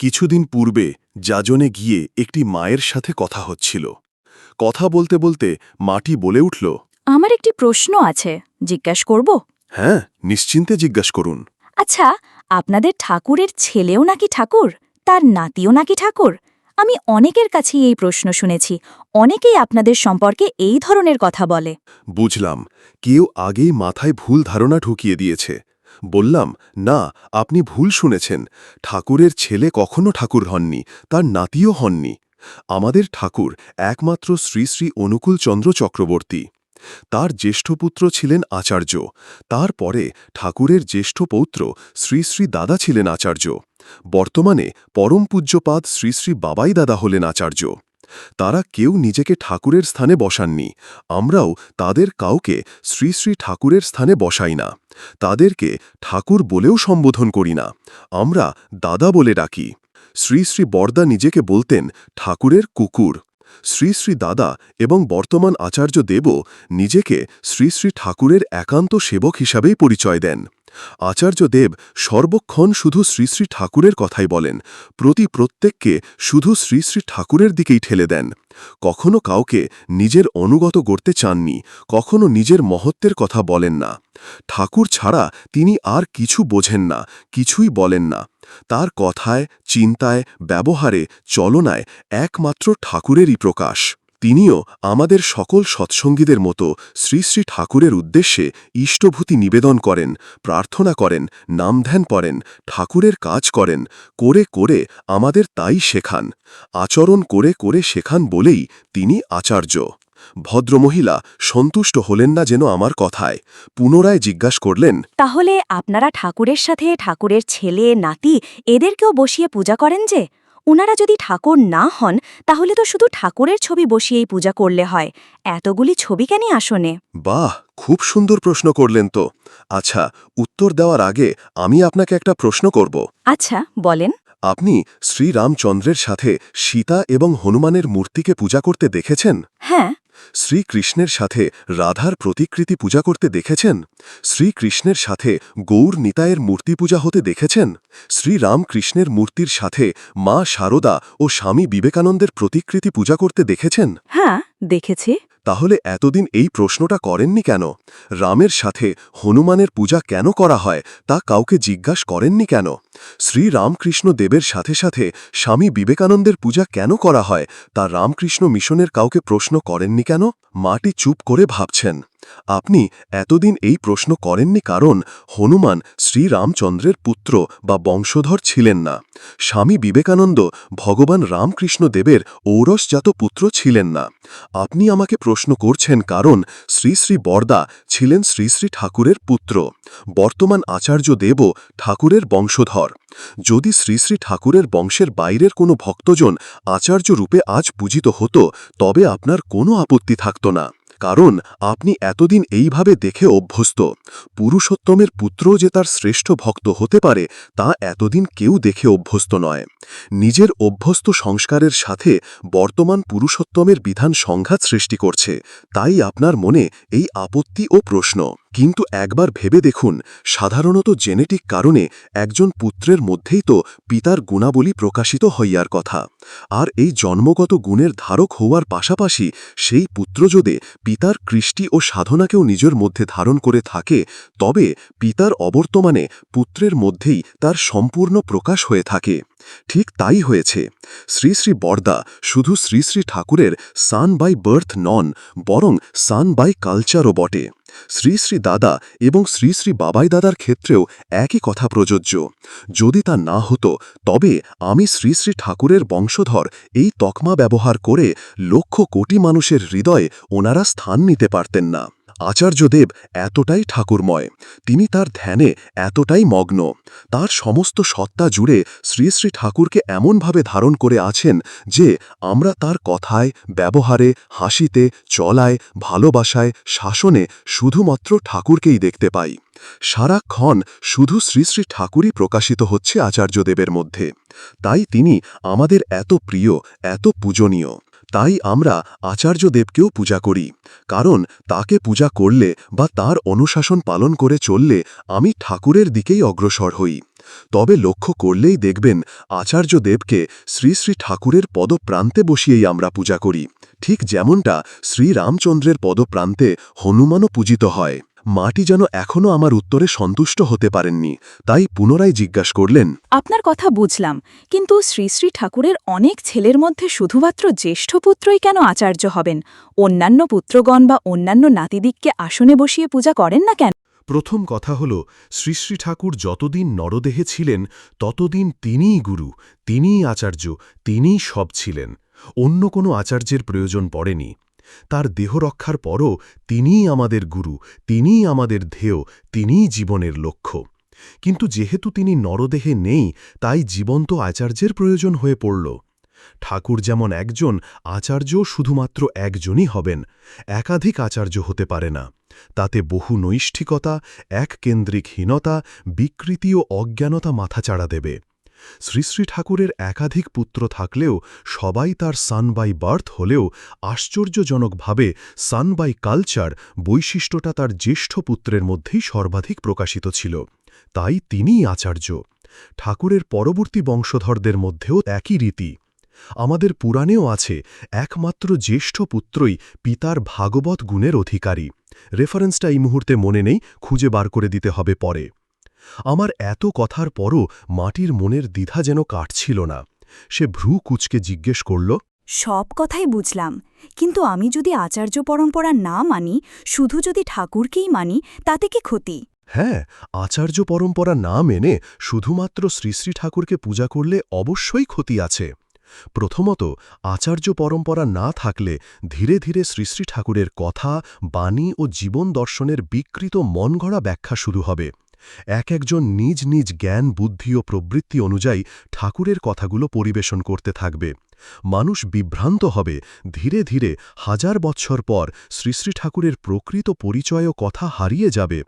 কিছুদিন পূর্বে যাজনে গিয়ে একটি মায়ের সাথে কথা হচ্ছিল। কথা বলতে বলতে মাটি বলে উঠল আমার একটি প্রশ্ন আছে জিজ্ঞাসা করব? হ্যাঁ নিশ্চিন্তে জিজ্ঞাসা করুন। আচ্ছা আপনাদের ঠাকুরের ছেলেও নাকি ঠাকুর? তার নাতিও নাকি ঠাকুর? আমি অনেকের কাছেই এই প্রশ্ন শুনেছি অনেকেই আপনাদের সম্পর্কে এই ধরনের কথা বলে। বুঝলাম কেউ আগেই মাথায় ভুল ধারণা ঢুকিয়ে দিয়েছে। বললাম, না, আপনি ভুল শুনেছেন। ঠাকুরের ছেলে কখনো ঠাকুর হননি, তার নাতিও হননি। আমাদের ঠাকুর একমাত্র শ্রী শ্রী অনুকূলচন্দ্র চক্রবর্তী। তার জ্যেষ্ঠ পুত্র ছিলেন আচার্য। তারপরে ঠাকুরের জ্যেষ্ঠ পৌত্র শ্রী শ্রী দাদা ছিলেন আচার্য। বর্তমানে পরম পূজ্যপাদ শ্রী শ্রী বাবাই দাদা হলেন আচার্য। তারা কেউ নিজেকে ঠাকুরের স্থানে বসাননি। আমরাও তাদের কাউকে শ্রী শ্রী ঠাকুরের স্থানে বসাই না। তাদেরকে ঠাকুর বলেও সম্বোধন করি না। আমরা দাদা বলে ডাকি। শ্রী শ্রী বর্দা নিজেকে বলতেন ঠাকুরের কুকুর। শ্রী শ্রী দাদা এবং বর্তমান আচার্য দেবও নিজেকে শ্রী শ্রী ঠাকুরের একান্ত সেবক হিসাবেই পরিচয় দেন। আচার্য দেব সর্বক্ষণ শুধু শ্রী শ্রী ঠাকুরের কথাই বলেন, প্রতি প্রত্যেককে শুধু শ্রী শ্রী ঠাকুরের দিকেই ঠেলে দেন। কখনো কাউকে নিজের অনুগত করতে চাননি, কখনো নিজের মহত্বের কথা বলেন না। ঠাকুর ছাড়া তিনি আর কিছু বোঝেন না, কিছুই বলেন না। তার কথায়, চিন্তায়, ব্যবহারে, চলনায় একমাত্র ঠাকুরেরই প্রকাশ। তিনিও আমাদের সকল সৎসঙ্গীদের মতো শ্রী শ্রী ঠাকুরের উদ্দেশ্যে ইষ্টভূতি নিবেদন করেন, প্রার্থনা করেন নামধ্যান করেন ঠাকুরের কাজ করেন, করে করে আমাদের তাই শেখান, আচরণ করে করে শেখান বলেই তিনি আচার্য। ভদ্রমহিলা, সন্তুষ্ট হলেন না যেন আমার কথায়, পুনরায় জিজ্ঞাসা করলেন, তাহলে আপনারা ঠাকুরের সাথে ঠাকুরের ছেলে, নাতি, এদেরকেও বসিয়ে পূজা করেন যে? ওনারা যদি ঠাকুর না হন তাহলে তো শুধু ঠাকুরের ছবি বসিয়েই পূজা করলে হয়। এতগুলি ছবি কেন আসনে? বাহ খুব সুন্দর প্রশ্ন করলেন তো। আচ্ছা উত্তর দেওয়ার আগে আমি আপনাকে একটা প্রশ্ন করব। আচ্ছা বলেন। আপনি শ্রীরামচন্দ্রের সাথে সীতা এবং হনুমানের মূর্তিকে পূজা করতে দেখেছেন? হ্যাঁ। শ্রীকৃষ্ণের সাথে রাধার প্রতিকৃতি পূজা করতে দেখেছেন? শ্রীকৃষ্ণের সাথে গৌর নিতায়ের মূর্তি পূজা হতে দেখেছেন? শ্রীরামকৃষ্ণের মূর্তির সাথে মা শারদা ও স্বামী বিবেকানন্দের প্রতিকৃতি পূজা করতে দেখেছেন? হ্যাঁ দেখেছি। তাহলে এতদিন এই প্রশ্নটা করেননি কেন? রামের সাথে হনুমানের পূজা কেন করা হয় তা কাউকে জিজ্ঞাস করেননি কেন? শ্রী রামকৃষ্ণ দেবের সাথে সাথে স্বামী বিবেকানন্দের পূজা কেন করা হয় তা রামকৃষ্ণ মিশনের কাউকে প্রশ্ন করেননি কেন? মাটি চুপ করে ভাবছেন। আপনি এতদিন এই প্রশ্ন করেননি কারণ হনুমান শ্রীরামচন্দ্রের পুত্র বা বংশধর ছিলেন না। স্বামী বিবেকানন্দ ভগবান রামকৃষ্ণ দেবের ঔরসজাত পুত্র ছিলেন না। আপনি আমাকে প্রশ্ন করছেন কারণ শ্রী শ্রী বরদা ছিলেন শ্রী শ্রী ঠাকুরের পুত্র। বর্তমান আচার্য দেবও ঠাকুরের বংশধর। যদি শ্রী শ্রী ঠাকুরের বংশের বাইরের কোনো ভক্তজন আচার্য রূপে আজ পূজিত হতো, তবে আপনার কোনো আপত্তি থাকত না। কারণ আপনি এতদিন এইভাবে দেখে অভ্যস্ত। পুরুষোত্তমের পুত্র যে তার শ্রেষ্ঠ ভক্ত হতে পারে, তা এতদিন কেউ দেখে অভ্যস্ত নয়। নিজের অভ্যস্ত সংস্কারের সাথে বর্তমান পুরুষোত্তমের বিধান সংঘাত সৃষ্টি করছে, তাই আপনার মনে এই আপত্তি ও প্রশ্ন। কিন্তু একবার ভেবে দেখুন, সাধারণত জেনেটিক কারণে একজন পুত্রের মধ্যেই তো পিতার গুণাবলী প্রকাশিত হইয়ার কথা। আর এই জন্মগত গুণের ধারক হওয়ার পাশাপাশি সেই পুত্র যদি পিতার কৃষ্টি ও সাধনাকেও নিজের মধ্যে ধারণ করে থাকে, তবে পিতার অবর্তমানে পুত্রের মধ্যেই তার সম্পূর্ণ প্রকাশ হয়ে থাকে। ঠিক তাই হয়েছে। শ্রী শ্রী বরদা শুধু শ্রী শ্রী ঠাকুরের সান বাই বার্থ নন, বরং সান বাই কালচারও বটে। শ্রী শ্রী দাদা এবং শ্রী শ্রী বাবাই দাদার ক্ষেত্রেও একই কথা প্রযোজ্য। যদি তা না হতো, তবে আমি শ্রী শ্রী ঠাকুরের বংশধর এই তকমা ব্যবহার করে লক্ষ কোটি মানুষের হৃদয়ে ওনারা স্থান নিতে পারতেন না। আচার্যদেব এতটাই ঠাকুরময়, তিনি তার ধ্যানে এতটাই মগ্ন, তার সমস্ত সত্তা জুড়ে শ্রী শ্রী ঠাকুরকে এমনভাবে ধারণ করে আছেন যে আমরা তার কথায়, ব্যবহারে, হাসিতে, চলায়, ভালোবাসায়, শাসনে শুধুমাত্র ঠাকুরকেই দেখতে পাই। সারাক্ষণ শুধু শ্রী শ্রী ঠাকুরই প্রকাশিত হচ্ছে আচার্যদেবের মধ্যে। তাই তিনি আমাদের এত প্রিয়, এত পূজনীয়। তাই আমরা আচার্যদেবকেও পূজা করি, কারণ তাকে পূজা করলে বা তার অনুশাসন পালন করে চললে আমি ঠাকুরের দিকেই অগ্রসর হই। তবে লক্ষ্য করলেই দেখবেন আচার্যদেবকে শ্রী শ্রী ঠাকুরের পদপ্রান্তে বসিয়েই আমরা পূজা করি। ঠিক যেমনটা শ্রীরামচন্দ্রের পদপ্রান্তে হনুমানও পূজিত হয়। মাটি যেন এখনও আমার উত্তরে সন্তুষ্ট হতে পারেননি তাই পুনরায় জিজ্ঞাসা করলেন আপনার কথা বুঝলাম কিন্তু শ্রী শ্রী ঠাকুরের অনেক ছেলের মধ্যে শুধুমাত্র জ্যেষ্ঠ পুত্রই কেন আচার্য হবেন? অন্যান্য পুত্রগণ বা অন্যান্য নাতিদিককে আসনে বসিয়ে পূজা করেন না কেন? প্রথম কথা হল শ্রী শ্রী ঠাকুর যতদিন নরদেহে ছিলেন ততদিন তিনিই গুরু তিনিই আচার্য তিনিই সব ছিলেন। অন্য কোনো আচার্যের প্রয়োজন পড়েনি। তার দেহ রক্ষার পরও তিনিই আমাদের গুরু, তিনিই আমাদের ধেয় তিনিই জীবনের লক্ষ্য। কিন্তু যেহেতু তিনি নরদেহে নেই, তাই জীবন্ত আচার্যের প্রয়োজন হয়ে পড়ল। ঠাকুর যেমন একজন আচার্য শুধুমাত্র একজনই হবেন। একাধিক আচার্য হতে পারে না। তাতে বহু নৈষ্ঠিকতা, এককেন্দ্রিকহীনতা, বিকৃতি ও অজ্ঞানতা মাথাচাড়া দেবে। শ্রী শ্রী ঠাকুরের একাধিক পুত্র থাকলেও সবাই তার সান বাই বার্থ হলেও আশ্চর্যজনকভাবে সান বাই কালচার বৈশিষ্ট্যটা তার জ্যেষ্ঠ পুত্রের মধ্যেই সর্বাধিক প্রকাশিত ছিল। তাই তিনিই আচার্য। ঠাকুরের পরবর্তী বংশধরদের মধ্যেও একই রীতি। আমাদের পুরাণেও আছে, একমাত্র জ্যেষ্ঠ পুত্রই পিতার ভাগবত গুণের অধিকারী। রেফারেন্সটা এই মুহূর্তে মনে নেই, খুঁজে বার করে দিতে হবে পরে। আমার এত কথার পরও মাটির মনের দ্বিধা যেন কাটছিল না। সে ভ্রু কুচকে জিজ্ঞেস করল সব কথাই বুঝলাম কিন্তু আমি যদি আচার্য পরম্পরা না মানি শুধু যদি ঠাকুরকেই মানি তাতে কি ক্ষতি? হ্যাঁ আচার্য পরম্পরা না মেনে শুধুমাত্র শ্রী শ্রী ঠাকুরকে পূজা করলে অবশ্যই ক্ষতি আছে। প্রথমত আচার্য পরম্পরা না থাকলে ধীরে ধীরে শ্রী শ্রী ঠাকুরের কথা বাণী ও জীবন দর্শনের বিকৃত মনগড়া ব্যাখ্যা শুরু হবে। এক একজন নিজ নিজ জ্ঞান, বুদ্ধি ও প্রবৃত্তি অনুযায়ী ঠাকুরের কথাগুলো পরিবেশন করতে থাকবে। মানুষ বিভ্রান্ত হবে। ধীরে ধীরে হাজার বৎসর পর শ্রী শ্রী ঠাকুরের প্রকৃত পরিচয় ও কথা হারিয়ে যাবে।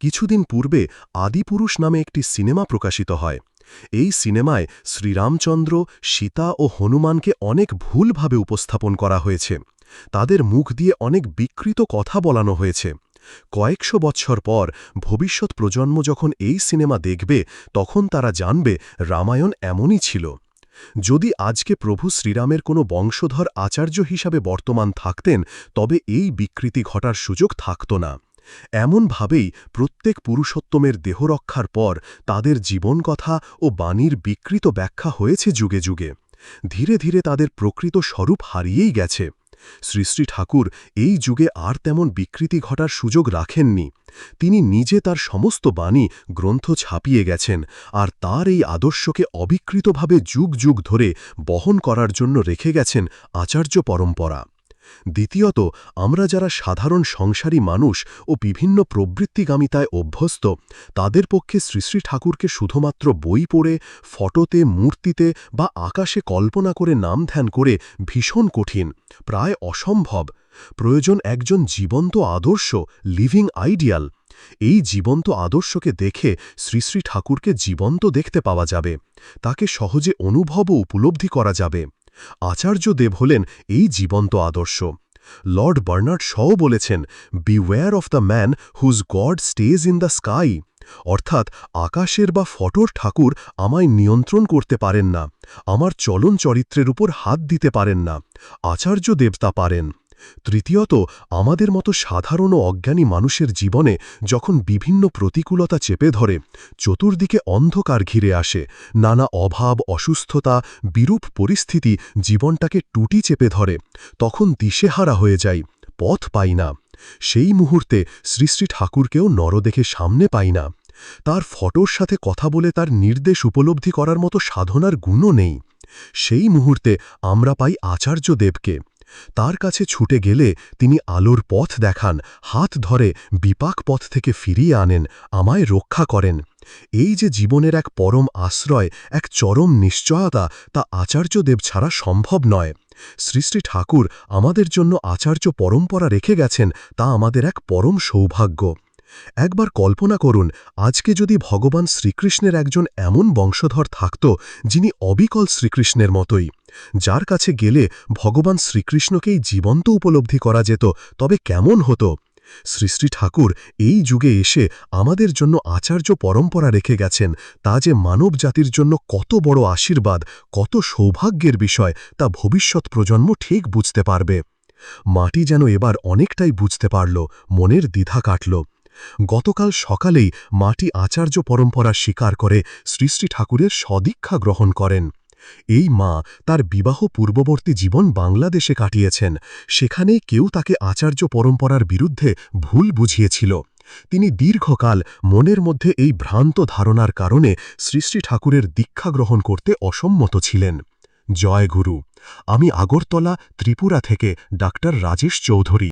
কিছুদিন পূর্বে আদিপুরুষ নামে একটি সিনেমা প্রকাশিত হয়। এই সিনেমায় শ্রীরামচন্দ্র, সীতা ও হনুমানকে অনেক ভুলভাবে উপস্থাপন করা হয়েছে। তাদের মুখ দিয়ে অনেক বিকৃত কথা বলানো হয়েছে। কয়েকশো বৎসর পর ভবিষ্যৎ প্রজন্ম যখন এই সিনেমা দেখবে, তখন তারা জানবে রামায়ণ এমনই ছিল। যদি আজকে প্রভু শ্রীরামের কোনো বংশধর আচার্য হিসাবে বর্তমান থাকতেন, তবে এই বিকৃতি ঘটার সুযোগ থাকত না। এমনভাবেই প্রত্যেক পুরুষোত্তমের দেহরক্ষার পর তাদের জীবনকথা ও বাণীর বিকৃত ব্যাখ্যা হয়েছে যুগে যুগে। ধীরে ধীরে তাদের প্রকৃত স্বরূপ হারিয়েই গেছে। শ্রী শ্রী ঠাকুর এই যুগে আর তেমন বিকৃতি ঘটার সুযোগ রাখেননি। তিনি নিজে তার সমস্ত বাণী গ্রন্থ ছাপিয়ে গেছেন আর তার এই আদর্শকে অবিকৃতভাবে যুগ যুগ ধরে বহন করার জন্য রেখে গেছেন আচার্য পরম্পরা। দ্বিতীয়ত, আমরা যারা সাধারণ সংসারী মানুষ ও বিভিন্ন প্রবৃত্তিগামিতায় অভ্যস্ত, তাদের পক্ষে শ্রী শ্রী ঠাকুরকে শুধুমাত্র বই পড়ে, ফটোতে, মূর্তিতে বা আকাশে কল্পনা করে নাম ধ্যান করে ভীষণ কঠিন, প্রায় অসম্ভব। প্রয়োজন একজন জীবন্ত আদর্শ, লিভিং আইডিয়াল। এই জীবন্ত আদর্শকে দেখে শ্রী শ্রী ঠাকুরকে জীবন্ত দেখতে পাওয়া যাবে। তাকে সহজে অনুভব ও উপলব্ধি করা যাবে। আচার্য দেব হলেন এই জীবন্ত আদর্শ। লর্ড বার্নার্ড শও বলেছেন beware of the man whose god stays in the sky অর্থাৎ, আকাশের বা ফটোর ঠাকুর আমায় নিয়ন্ত্রণ করতে পারেন না, আমার চলন চরিত্রের উপর হাত দিতে পারেন না, আচার্য দেবতা পারেন। তৃতীয়ত, আমাদের মতো সাধারণ অজ্ঞানী মানুষের জীবনে যখন বিভিন্ন প্রতিকূলতা চেপে ধরে, চতুর্দিকে অন্ধকার ঘিরে আসে, নানা অভাব, অসুস্থতা, বিরূপ পরিস্থিতি জীবনটাকে টুটি চেপে ধরে, তখন দিশেহারা হয়ে যাই, পথ পাই না। সেই মুহূর্তে শ্রী শ্রী ঠাকুরকেও নরদেখে সামনে পাই না। তার ফটোর সাথে কথা বলে তার নির্দেশ উপলব্ধি করার মতো সাধনার গুণও নেই। সেই মুহূর্তে আমরা পাই আচার্য দেবকে তার কাছে ছুটে গেলে তিনি আলোর পথ দেখান, হাত ধরে বিপাক পথ থেকে ফিরিয়ে আনেন, আমায় রক্ষা করেন। এই যে জীবনের এক পরম আশ্রয়, এক চরম নিশ্চয়তা, তা আচার্যদেব ছাড়া সম্ভব নয়। শ্রী শ্রী ঠাকুর আমাদের জন্য আচার্য পরম্পরা রেখে গেছেন, তা আমাদের এক পরম সৌভাগ্য। একবার কল্পনা করুন, আজকে যদি ভগবান শ্রীকৃষ্ণের একজন এমন বংশধর থাকত, যিনি অবিকল শ্রীকৃষ্ণের মতোই। যার কাছে গেলে ভগবান শ্রীকৃষ্ণকেই জীবন্ত উপলব্ধি করা যেত, তবে কেমন হতো? শ্রী ঠাকুর এই যুগে এসে আমাদের জন্য আচার্য পরম্পরা রেখে গেছেন, তা যে মানব জাতির জন্য কত বড় আশীর্বাদ, কত সৌভাগ্যের বিষয়, তা ভবিষ্যৎ প্রজন্ম ঠিক বুঝতে পারবে। মাটি যেন এবার অনেকটাই বুঝতে পারল, মনের দ্বিধা কাটল। গতকাল সকালেই মাটি আচার্য পরম্পরা স্বীকার করে শ্রী শ্রী ঠাকুরের সদীক্ষা গ্রহণ করেন। এই মা তার বিবাহ পূর্ববর্তী জীবন বাংলাদেশে কাটিয়েছেন। সেখানে কেউ তাকে আচার্য পরম্পরার বিরুদ্ধে ভুল বুঝিয়েছিল। তিনি দীর্ঘকাল মনের মধ্যে এই ভ্রান্ত ধারণার কারণে শ্রী শ্রী ঠাকুরের দীক্ষা গ্রহণ করতে অসম্মত ছিলেন। জয় গুরু, আমি আগরতলা ত্রিপুরা থেকে ডাক্তার রাজেশ চৌধুরী।